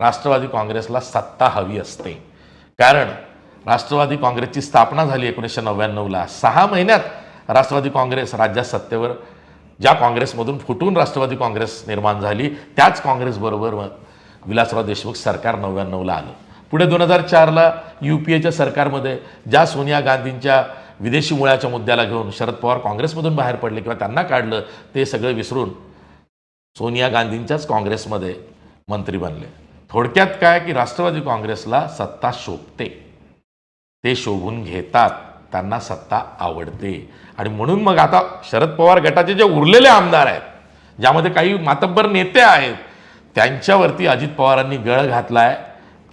राष्ट्रवादी काँग्रेसला सत्ता हवी असते. कारण राष्ट्रवादी काँग्रेसची स्थापना झाली एकोणीसशे नव्याण्णवला. सहा महिन्यात राष्ट्रवादी काँग्रेस राज्यात सत्तेवर ज्या काँग्रेसमधून फुटून राष्ट्रवादी काँग्रेस निर्माण झाली त्याच काँग्रेसबरोबर विलासराव देशमुख सरकार नव्याण्णवला आलं. पुढे दोन हजार चारला यू पी एच्या सरकारमध्ये ज्या सोनिया गांधींच्या विदेशी मुळाच्या मुद्द्याला घेऊन शरद पवार काँग्रेसमधून बाहेर पडले किंवा त्यांना काढलं ते सगळं विसरून सोनिया गांधींच्याच काँग्रेसमध्ये मंत्री बनले. थोडक्यात काय की राष्ट्रवादी काँग्रेसला सत्ता शोभते. ते शोभून घेतात. त्यांना सत्ता आवडते. आणि म्हणून मग आता शरद पवार गटाचे जे उरलेले आमदार आहेत ज्यामध्ये काही मातब्बर नेते आहेत त्यांच्यावरती अजित पवारांनी गळ घातलाय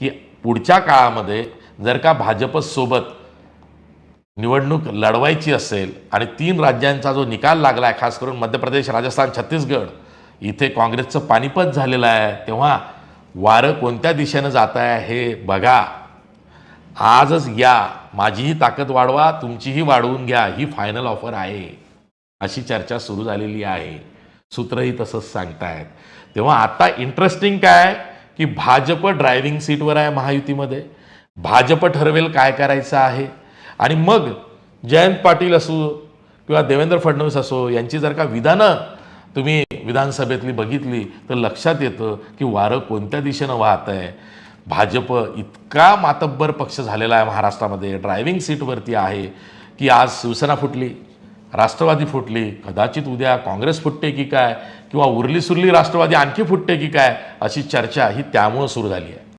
की पुढच्या काळामध्ये जर का भाजपसोबत निवडणूक लढवायची असेल आणि तीन राज्यांचा जो निकाल लागला आहे खास करून मध्य प्रदेश राजस्थान छत्तीसगड इथे काँग्रेसचं पानिपत झालेलं आहे तेव्हा वारं कोणत्या दिशेनं जात आहे हे बघा. आजच या. माझीही ताकद वाढवा तुमचीही वाढवून घ्या. ही फायनल ऑफर आहे. अशी चर्चा सुरू झालेली आहे. सूत्रही तसंच सांगतायत. तेव्हा आता इंटरेस्टिंग काय? की भाजप ड्रायव्हिंग सीटवर आहे महायुतीमध्ये. भाजप ठरवेल काय करायचं आहे? आणि मग जयंत पाटील असो किंवा देवेंद्र फडणवीस असो यांची जर का विधानं तुम्ही विधानसभेतली बघितली तर लक्षात येतं की वारं कोणत्या दिशेनं वाहत आहे. भाजप इतका मातब्बर पक्ष झालेला आहे महाराष्ट्रामध्ये. ड्रायव्हिंग सीटवरती आहे की आज शिवसेना फुटली राष्ट्रवादी फुटली कदाचित उद्या काँग्रेस फुटते की काय किंवा उरली सुरली राष्ट्रवादी आणखी फुटते की काय अशी चर्चा ही त्यामुळं सुरू झाली आहे.